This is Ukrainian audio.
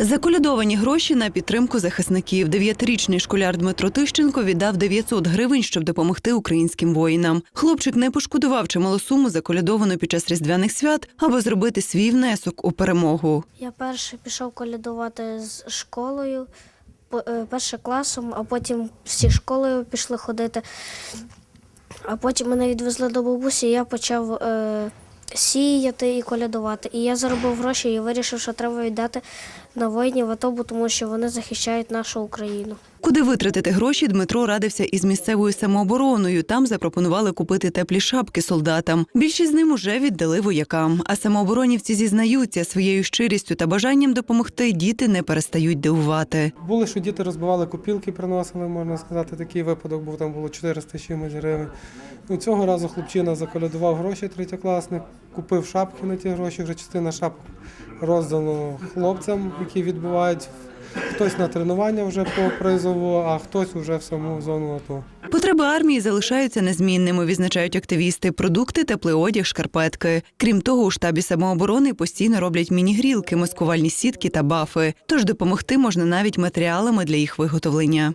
Заколядовані гроші на підтримку захисників. Дев'ятирічний школяр Дмитро Тищенко віддав 900 гривень, щоб допомогти українським воїнам. Хлопчик не пошкодував чималу суму, заколядовану під час різдвяних свят, аби зробити свій внесок у перемогу. Я перший пішов колядувати з школою, е, першим класом, а потім всі школою пішли ходити. А потім мене відвезли до бабусі, і я почав е, сіяти і колядувати. І я заробив гроші і вирішив, що треба віддати на воїнів АТО, тому що вони захищають нашу Україну. Куди витратити гроші, Дмитро радився із місцевою самообороною. Там запропонували купити теплі шапки солдатам. Більшість з ним уже віддали воякам. А самооборонівці зізнаються своєю щирістю та бажанням допомогти. Діти не перестають дивувати. Були, що діти розбивали копілки, приносили, можна сказати, такий випадок був, там було 400 чимось гривень. Ну, цього разу хлопчина заколядував гроші третьокласник, купив шапки на ті гроші, вже частина шапок роздано хлопцям, які відбувають. Хтось на тренування вже по призову, а хтось вже в саму зону АТО. Потреби армії залишаються незмінними, відзначають активісти. Продукти, теплий одяг, шкарпетки. Крім того, у штабі самооборони постійно роблять міні-грілки, маскувальні сітки та бафи. Тож допомогти можна навіть матеріалами для їх виготовлення.